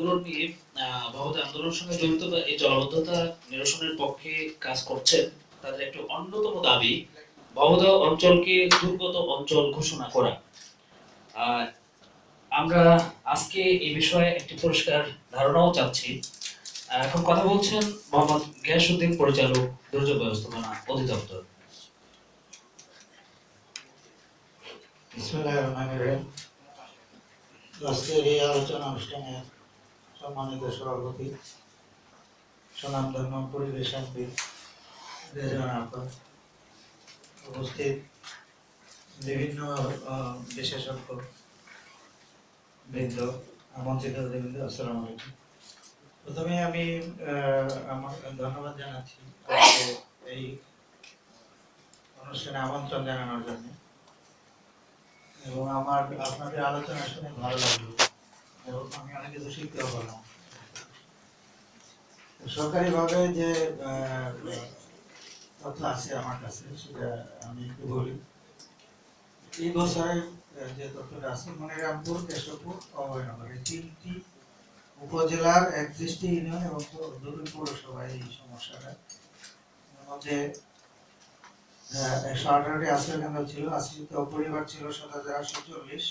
আন্দোলন নিয়ে আন্দোলনের সঙ্গে জড়িত এই নিরসনের পক্ষে কাজ করছেন, তাদের একটি অন্যতম দাবি অঞ্চলকে দুর্গত অঞ্চল ঘোষণা করা। আমরা আজকে এই বিষয়ে একটি পরিষ্কার ধারণাও চাচ্ছি। এখন কথা বলছেন মোহাম্মদ গিয়াসুদ্দিন পরিচালক, দুর্যোগ ব্যবস্থাপনা অধিদপ্তর। আজকের এই আলোচনা অনুষ্ঠানে সম্মানিত সভাপতি পরিবেশনবিদ রেজান উপস্থিত বিভিন্ন বিশেষজ্ঞ বৃন্দ, আমন্ত্রিত বৃন্দ আসসালামু প্রথমে আমি আমার ধন্যবাদ জানাচ্ছি এই অনুষ্ঠানে আমন্ত্রণ জানানোর জন্য। এবং আমার, আপনাদের আলোচনা শুনে ভালো লাগল। যে তথ্য আছে আমার কাছে সেটা আমি একটু বলি। এই বছরের আহ, যে তথ্যটা আছে মনিরামপুর কেশবপুর অভয়নগর এই তিনটি উপজেলার ইউনিয়ন এবং দুটি পৌরসভায় এই সমস্যাটা। মধ্যে আশ্রয় কেন্দ্র ছিল পরিবার ছিল সাত হাজার আটশো চল্লিশ।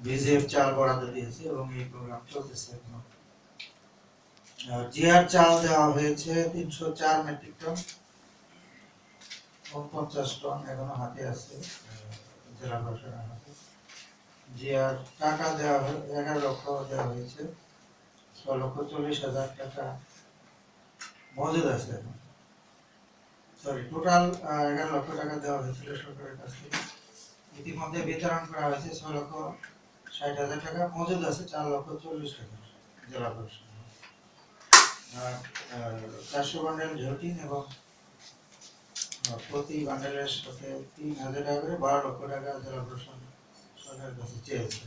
বিজেএফ চাল বরাদ্দ দিয়েছি এবং এই প্রোগ্রাম চলতেছে এখনও। জিআর চাল দেওয়া হয়েছে তিনশো চার মেট্রিক টন পঞ্চাশ টন এখনও হাতে আছে জেলা প্রশাসনের যে আর টাকা দেওয়া হয়, এগারো লক্ষ দেওয়া হয়েছে। ছ লক্ষ চল্লিশ হাজার টাকা মজুদ আছে সরি টোটাল এগারো লক্ষ টাকা দেওয়া হয়েছিল সরকারের কাছ ইতিমধ্যে বিতরণ করা হয়েছে ছ লক্ষ ষাট হাজার টাকা, মজুদ আছে চার লক্ষ চল্লিশ হাজার জেলা প্রশাসন। চারশো বান্ডেল ঝটিন এবং প্রতি বান্ডেলের সাথে তিন হাজার টাকা করে বারো লক্ষ টাকা জেলা প্রশাসন সরকারের কাছে চেয়েছে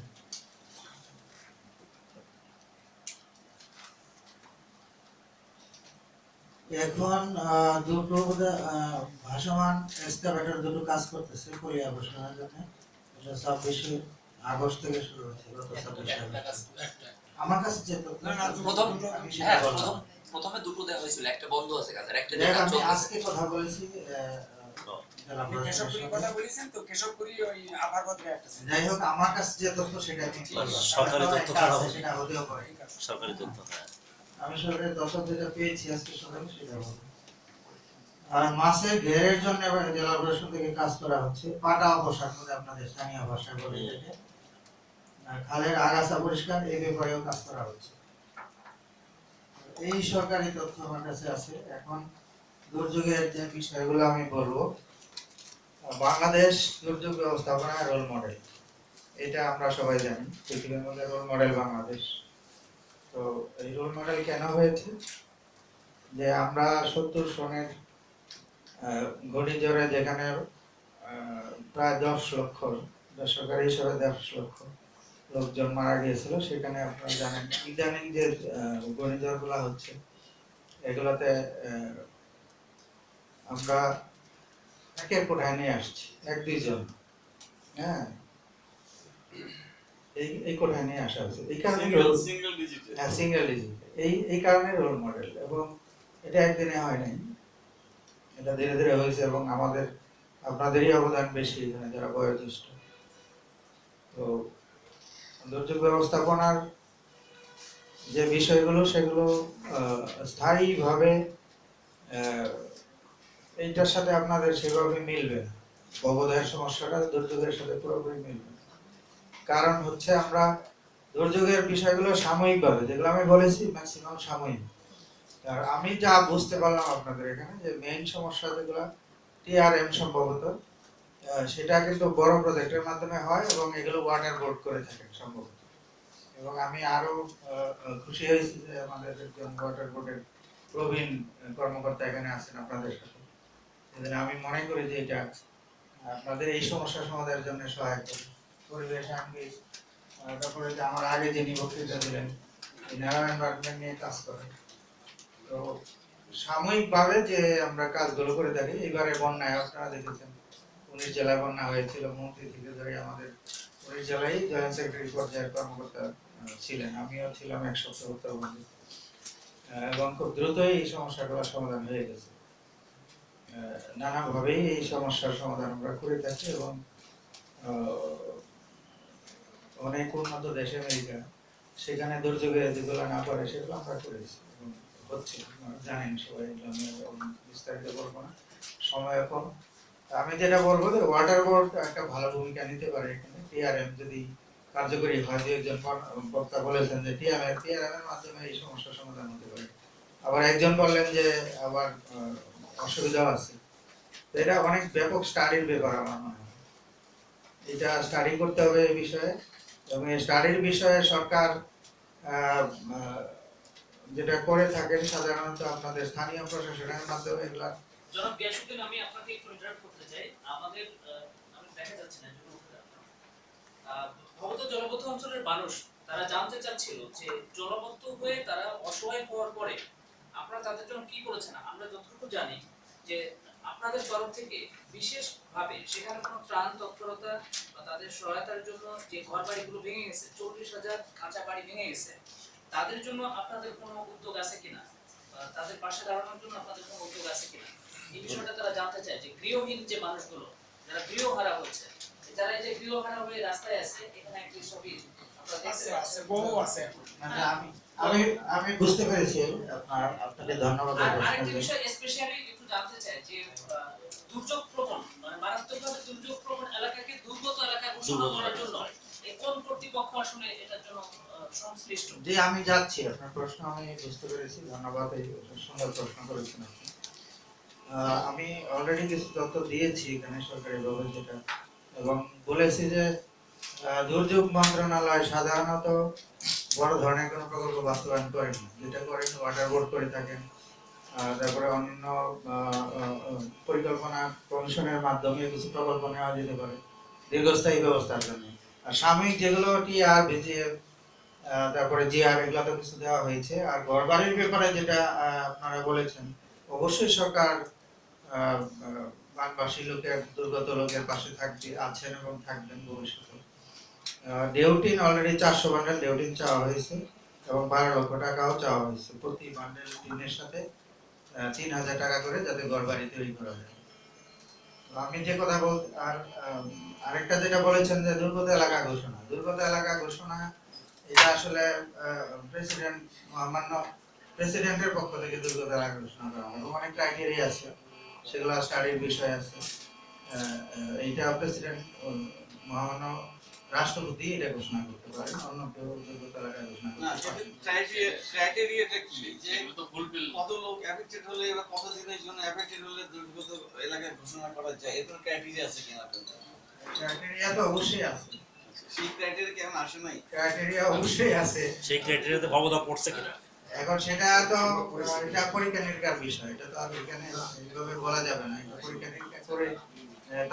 এখন দুটো ভাসমান এক্সকাভেটর দুটো কাজ করতেছে পলি আবর্ষণের জন্য। এটা ছাব্বিশে আগস্ট থেকে শুরু হচ্ছে গত ছাব্বিশে আমার কাছে যে প্রথম হ্যাঁ। প্রথম প্রথমে দুটো দেওয়া হয়েছিল একটা বন্ধ আছে কাজের একটা আমি আজকে কথা বলেছি আপনি কেশবপুরি কথা বলেছেন তো কেশবপুরি ওই আপার পত্রে একটা যাই হোক আমার কাছে যে তথ্য সেটা সরকারি তথ্য ছাড়া সেটা হতেও পারে। সরকারি তথ্য হ্যাঁ। আমি সরকারি তথ্য যেটা পেয়েছি আজকে সকালে সেটা আর মাছের ঘেরের জন্য জেলা প্রশাসন থেকে কাজ করা হচ্ছে। পাটা অপসার করে আপনাদের স্থানীয় ভাষায় বলে এটাকে। খালের আগাছা পরিষ্কার এই ব্যাপারেও কাজ করা হচ্ছে। এই সরকারি তথ্য আমার কাছে আছে। এখন দুর্যোগের যে বিষয়গুলো আমি বলব বাংলাদেশ দুর্যোগ ব্যবস্থাপনা রোল মডেল এটা আমরা সবাই জানি, পৃথিবীর মধ্যে রোল মডেল বাংলাদেশ। তো এই রোল মডেল কেন হয়েছে? যে আমরা সত্তর সনের ঘূর্ণিঝড়ে যেখানে প্রায় দশ লক্ষ, বেসরকারি হিসাবে দশ লক্ষ লোকজন মারা গিয়েছিল, সেখানে আপনারা জানেন, ইদানিং যে ঘূর্ণিঝড়গুলো হচ্ছে, এগুলোতে আমরা একের কোঠায় নিয়ে আসছি এক দুইজন হ্যাঁ। এই এই কোঠায় নিয়ে আসা হয়েছে। এই কারণে সিঙ্গেল ডিজিটে হ্যাঁ সিঙ্গেল ডিজিট এই এই কারণে রোল মডেল এবং এটা একদিনে হয় নাই। এটা ধীরে ধীরে হয়েছে এবং আমাদের আপনাদেরই অবদান বেশি এখানে যারা বয়োজ্যেষ্ঠ। তো দুর্যোগ ব্যবস্থাপনার যে বিষয়গুলো সেগুলো আহ, স্থায়ীভাবে আহ, এইটার সাথে আপনাদের সেভাবে মিলবে না। অবদায়ের সমস্যাটা দুর্যোগের সাথে পুরোপুরি মিলবে। কারণ হচ্ছে আমরা দুর্যোগের বিষয়গুলো সাময়িকভাবে, যেগুলো আমি বলেছি ম্যাক্সিমাম সাময়িক। আর আমি যা বুঝতে পারলাম আপনাদের এখানে, যে মেইন সমস্যা যেগুলো টিআরএম সম্ভবত সেটা কিন্তু বড় প্রজেক্টের মাধ্যমে হয় এবং এগুলো ওয়াটার বোর্ড করে থাকেন সম্ভবত। এবং আমি আরও খুশি হয়েছি যে আমাদের ওয়াটার বোর্ডের প্রবীণ কর্মকর্তা এখানে আছেন আপনাদের সাথে। আমি মনে করি যে এটা আপনাদের এই সমস্যা সমাধানের জন্য সহায়ক পরিবেশ আইনবিদ তারপরে যে আমার আগে যিনি বক্তৃতা দিলেন এনভায়রনমেন্ট নিয়ে কাজ করে। তো সাময়িকভাবে যে আমরা কাজগুলো করে থাকি, এবারে বন্যায় আপনারা দেখেছেন, উনিশ জেলায় বন্যা হয়েছিল, মন্ত্রী থেকে ধরে আমাদের উনিশ জেলায় জয়েন্ট সেক্রেটারি পর্যায়ের কর্মকর্তা ছিলেন। আমিও ছিলাম এক সপ্তাহ উত্তরবঙ্গে। এবং খুব দ্রুতই এই সমস্যাগুলো সমাধান হয়ে গেছে। আহ, নানাভাবেই এই সমস্যার সমাধান আমরা করে থাকি এবং অনেক উন্নত দেশ আমেরিকা সেখানে যেগুলো না পারে সেগুলো আমরা করেছি হচ্ছে জানেন সবাই আমি বিস্তারিত বলব না। সময় কম। আমি যেটা বলব যে ওয়াটার বোর্ড একটা ভালো ভূমিকা নিতে পারে এখানে। টিআরএম যদি কার্যকরী হয় একজন বক্তা বলেছেন যে টিআরএম টিআরএম এর মাধ্যমে এই সমস্যার সমাধান হতে পারে। আবার একজন বললেন যে আবার আহ, অসুবিধাও আছে। এটা অনেক ব্যাপক স্টাডির ব্যাপার আমার মনে হয়। এটা স্টাডি করতে হবে এই বিষয়ে। এবং এই স্টাডির বিষয়ে সরকার যেটা করে থাকেন সাধারণত আপনাদের স্থানীয় প্রশাসনের মাধ্যমে এগুলা। জনাব জলবদ্ধ অঞ্চলের মানুষ তারা জানতে চাচ্ছিল যে জলবদ্ধ হয়ে তারা অসহায় হওয়ার পরে আপনারা তাদের জন্য কি করেছেন? আমরা যতটুকু জানি যে আপনাদের তরফ থেকে বিশেষভাবে সেখানে কোনো ত্রাণ তৎপরতা বা তাদের সহায়তার জন্য যে ঘর বাড়িগুলো ভেঙে গেছে চল্লিশ হাজার কাঁচা বাড়ি ভেঙে গেছে তাদের জন্য আপনাদের কোনো উদ্যোগ আছে কিনা? তাদের পাশে দাঁড়ানোর জন্য আপনাদের কোনো উদ্যোগ আছে কিনা? এই বিষয়টা তারা জানতে চায় যে গৃহহীন যে মানুষগুলো যারা গৃহহারা হচ্ছে যারা এই যে গৃহহারা হয়ে রাস্তায় আছে এখানে একটি ছবি আপনারা দেখতে পাচ্ছেন বহু আছে মানে আমি আমি আমি বুঝতে পেরেছি আপনার আপনাকে ধন্যবাদ আরেকটি বিষয় স্পেশালি একটু জানতে চাই যে দুর্যোগ প্রবণ মানে মারাত্মকভাবে দুর্যোগ প্রবণ এলাকাকে দুর্গত এলাকা ঘোষণা করার জন্য এই কোন কর্তৃপক্ষ আসলে এটার জন্য সংশ্লিষ্ট? জি আমি যাচ্ছি। আপনার প্রশ্ন আমি বুঝতে পেরেছি। ধন্যবাদ এই সুন্দর প্রশ্ন করেছেন আপনি। আমি অলরেডি কিছু তথ্য দিয়েছি এখানে সরকারি ভাবে যেটা। এবং বলেছি যে দুর্যোগ মন্ত্রণালয় সাধারণত বড় ধরনের কোনো প্রকল্প বাস্তবায়ন করেন। যেটা করেন ওয়াটার বোর্ড করে থাকেন তারপরে অন্যান্য পরিকল্পনা কমিশনের মাধ্যমে কিছু প্রকল্প নেওয়া যেতে পারে দীর্ঘস্থায়ী ব্যবস্থার জন্য। আর সাময়িক যেগুলো টিআর ভিজিএফ আহ, তারপরে জিআর এগুলো তো কিছু দেওয়া হয়েছে। আর ঘরবাড়ির ব্যাপারে যেটা আপনারা বলেছেন অবশ্যই সরকার বানবাসী লোকের দুর্গত লোকের পাশে থাকবে আছেন এবং থাকবেন ভবিষ্যতে। ডেউটিন অলরেডি চারশো বান্ডেল ডেউটিন চাওয়া হয়েছে এবং বারো লক্ষ টাকাও চাওয়া হয়েছে। প্রতি বান্ডেল টিনের সাথে তিন হাজার টাকা করে যাতে ঘরবাড়ি তৈরি করা যায়। আমি যে কথা বল, আর আরেকটা যেটা বলেছেন যে দুর্গত এলাকা ঘোষণা। দুর্গত এলাকা ঘোষণা, এটা আসলে প্রেসিডেন্ট মহামান্য প্রেসিডেন্টের পক্ষ থেকে দুর্গত এলাকা ঘোষণা করা হয়। অনেক ক্রাইটেরিয়া আছে, সেগুলো স্টাডির বিষয় আছে। এইটা প্রেসিডেন্ট মহামান্য রাষ্ট্রপতি এটা ঘোষণা করতে পারেন অন্য কেউ এলাকা ঘোষণা না করতে পারেন না। ক্রাইটেরিয়া ক্রাইটেরিয়াটা কি? যে তো ফুলফিল কত লোক অ্যাফেক্টেড হলে বা কত দিনের জন্য অ্যাফেক্টেড হলে দুর্গত এলাকায় ঘোষণা করা যায়? এর কোনো ক্রাইটেরিয়া আছে কিনা আপনাদের? ক্রাইটেরিয়া তো অবশ্যই আছে। সেই ক্রাইটেরিয়া আসে নাই? ক্রাইটেরিয়া অবশ্যই আছে। সেই ক্রাইটেরিয়াতে ভবদা পড়ছে কিনা? এখন সেটা তো এটা পরীক্ষা নিরীক্ষার বিষয় এটা তো আর এখানে এইভাবে বলা যাবে না এটা পরীক্ষা নিরীক্ষা করে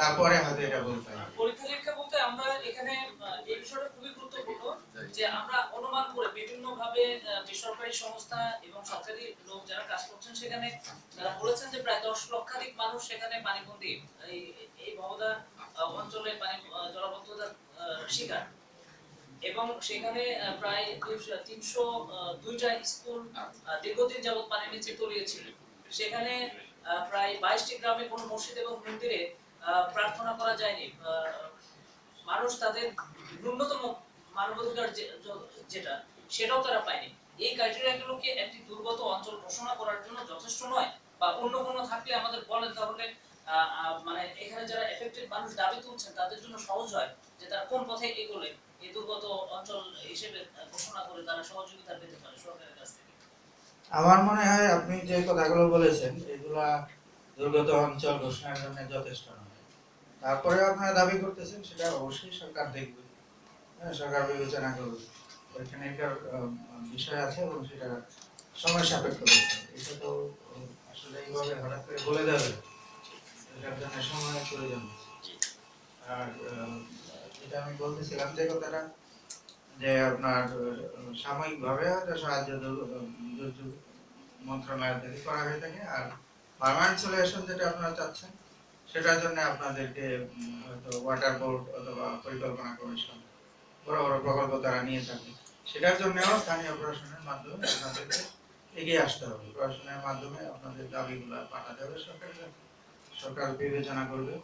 তারপরে হয়তো এটা বলতে হবে পরীক্ষা নিরীক্ষা বলতে আমরা এখানে এই বিষয়টা খুবই গুরুত্বপূর্ণ যে আমরা অনুমান করে বিভিন্ন ভাবে বেসরকারি সংস্থা এবং সরকারি লোক যারা কাজ করছেন সেখানে, তারা বলেছেন যে প্রায় দশ লক্ষাধিক মানুষ সেখানে পানিবন্দী, এই ভবদা অঞ্চলে পানি জলাবদ্ধতার শিকার। এবং সেখানে প্রায় তিনশো দুইটা স্কুল দীর্ঘদিন যাবৎ পানির নিচে তলিয়েছিল। সেখানে প্রায় বাইশটি গ্রামে কোনো মসজিদ এবং মন্দিরে প্রার্থনা করা যায়নি। মানুষ তাদের ন্যূনতম মানবাধিকার যেটা, সেটাও তারা পায়নি। এই ক্রাইটেরিয়াগুলোকে একটি দুর্গত অঞ্চল ঘোষণা করার জন্য যথেষ্ট নয়? বা অন্য কোনো থাকলে আমাদের বলেন তাহলে মানে এখানে যারা এফেক্টেড মানুষ দাবি তুলছেন, তাদের জন্য সহজ হয় যে তারা কোন পথে এগোলে এই দুর্গত অঞ্চল হিসেবে ঘোষণা করে তারা সহযোগিতা পেতে পারে সরকারের কাছ থেকে? আমার মনে হয় আপনি যে কথাগুলো বলেছেন, এগুলা দুর্গত অঞ্চল ঘোষণার জন্য যথেষ্ট নয়। তারপরে আপনারা দাবি করতেছেন সেটা অবশ্যই সরকার দেখবে। হ্যাঁ, সরকার বিবেচনা করবে। ওইখানে একটা বিষয় আছে এবং সেটা সময় সাপেক্ষ। এটা তো আসলে এইভাবে হঠাৎ করে বলে দেবে। এটার জন্য সময় প্রয়োজন। আর যেটা আমি বলতেছিলাম যে কথাটা যে আপনার সাময়িক ভাবে হয়তো সাহায্য দুর- দুর্যোগ মন্ত্রণালয় থেকে করা হয়ে থাকে। আর পার্মানেন্ট সলিউশন যেটা আপনারা চাচ্ছেন সেটার জন্য আপনাদেরকে হয়তো ওয়াটার বোর্ড অথবা পরিকল্পনা কমিশন বড় বড় প্রকল্প তারা নিয়ে থাকে। সেটার জন্যও স্থানীয় প্রশাসনের মাধ্যমে আপনাদেরকে এগিয়ে আসতে হবে। প্রশাসনের মাধ্যমে আপনাদের দাবিগুলো পাঠাতে হবে সরকারের কাছে সরকার বিবেচনা করবে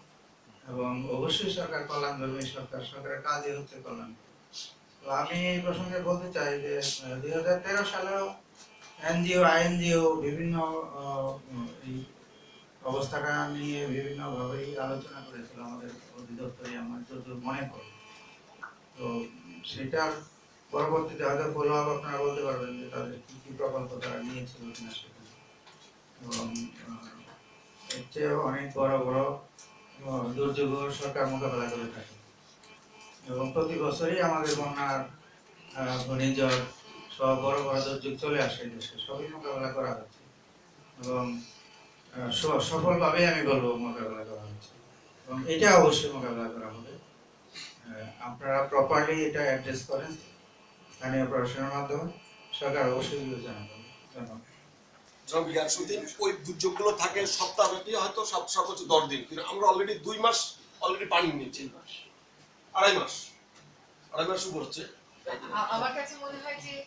এবং অবশ্যই সরকার কল্যাণ ধর্মী সরকার, সরকারের কাজই হচ্ছে কল্যাণ। তো আমি এই প্রসঙ্গে বলতে চাই যে দুই হাজার তেরো সালেও এনজিও, আইএনজিও বিভিন্ন অবস্থাটা নিয়ে বিভিন্ন ভাবেই আলোচনা করেছিল আমাদের অধিদপ্তরে আমার যতদূর মনে পড়ে। তো সেটার পরবর্তীতে হয়তো ফলো আপ আপনারা বলতে পারবেন যে তাদের কী কী প্রকল্প তারা নিয়েছিল কিনা সেখানে এবং এর চেয়েও অনেক বড় বড় দুর্যোগ সরকার মোকাবেলা করে থাকে। এবং প্রতি বছরই আমাদের বন্যার ঘূর্ণিঝড় সব বড় বড় দুর্যোগ চলে আসে দেশে। সবই মোকাবেলা করা হচ্ছে। এবং আহ, স- সফলভাবেই আমি বলব মোকাবেলা করা হচ্ছে। এবং এটা অবশ্যই মোকাবেলা করা হবে। আপনারা প্রপারলি এটা অ্যাড্রেস করেন স্থানীয় প্রশাসনের মাধ্যমে। সরকার অবশ্যই বিবেচনা করবে ধন্যবাদ। ওই দুর্যোগগুলো থাকে সপ্তাহব্যাপী হয়তো সব সর্বোচ্চ দশ দিন। কিন্তু আমরা অলরেডি দুই মাস অলরেডি পানি নিচ্ছি আড়াই মাস। আড়াই মাস উপর হচ্ছে। আমার কাছে মনে হয় যে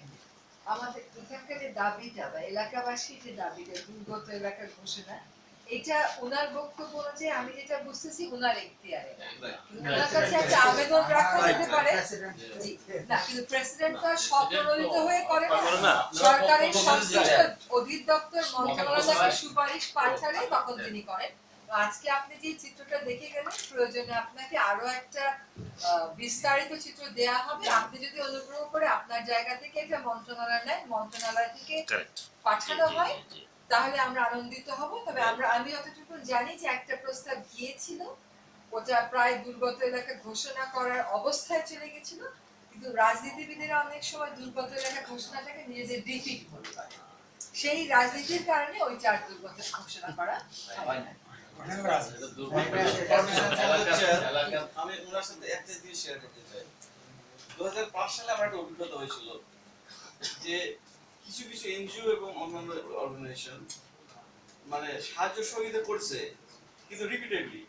আমাদের এখানকার যে দাবিটা বা এলাকাবাসীর যে দাবিটা দুর্গত এলাকার ঘোষণা এটা ওনার বক্তব্য অনুযায়ী আমি যেটা বুঝতেছি ওনার এখতিয়ারে। ওনার কাছে একটা আবেদন রাখা যেতে পারে। জি, না কিন্তু প্রেসিডেন্ট তো আর স্বপ্রণোদিত হয়ে করে না। সরকারের সংশ্লিষ্ট অধিদপ্তর মন্ত্রণালয়কে সুপারিশ পাঠালে তখন তিনি করেন। আজকে আপনি যে চিত্রটা দেখে গেলেন প্রয়োজনে আপনাকে আরও একটা বিস্তারিত চিত্র দেয়া হবে। আপনি যদি অনুগ্রহ করে আপনার জায়গা থেকে একটা মন্ত্রণালয় নেন মন্ত্রণালয় থেকে পাঠানো হয় তাহলে আমরা আনন্দিত হব। তবে আমরা আমি যতটুকু জানি যে একটা প্রস্তাব গিয়েছিল ওটা প্রায় দুর্গত এলাকা ঘোষণা করার অবস্থায় চলে গেছিল কিন্তু রাজনীতিবিদেরা অনেক সময় দুর্গত এলাকা ঘোষণাটাকে নিজেদের ডিফিট মনে করে। সেই রাজনীতির কারণে ওই চার দুর্গত ঘোষণা করা হয় না। সাহায্য সহযোগিতা করছে কিন্তু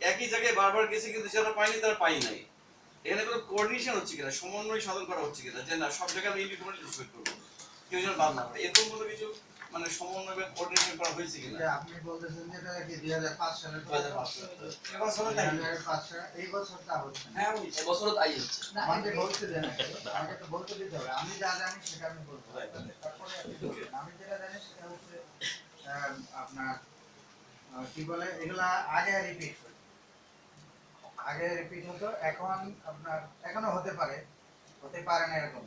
একই জায়গায় বারবার গেছে কিন্তু যারা পায়নি তারা পাই নাই এখানে কোনো কোঅর্ডিনেশন হচ্ছে কিনা সমন্বয় সাধন করা হচ্ছে কিনা যে না সব জায়গায় আমি ইন্ডিপেন্ডেন্ট করব কেউ যেন বাদ না পড়ে এরকম কোনো কিছু মানে সমন্বয় কোঅর্ডিনেশন করা হয়েছে কিনা এটা আপনি বলতেছেন কি হাজার পাঁচ সালের দু হাজার পাঁচ সালে। এবছরও দুই তাই। সালে এই বছরটা হচ্ছে হ্যাঁ, ওই এবছরও তাই হচ্ছে আমাকে বলতে দেন। আমাকে তো বলতে দিতে হবে আমি যা জানি সেটা আমি বলব. তারপরে। আমি যেটা জানি সেটা হচ্ছে আপনার কি বলে এগুলা আগে রিপিট হতো আগে রিপিট হতো এখন আপনার এখনও হতে পারে হতে পারে না এরকম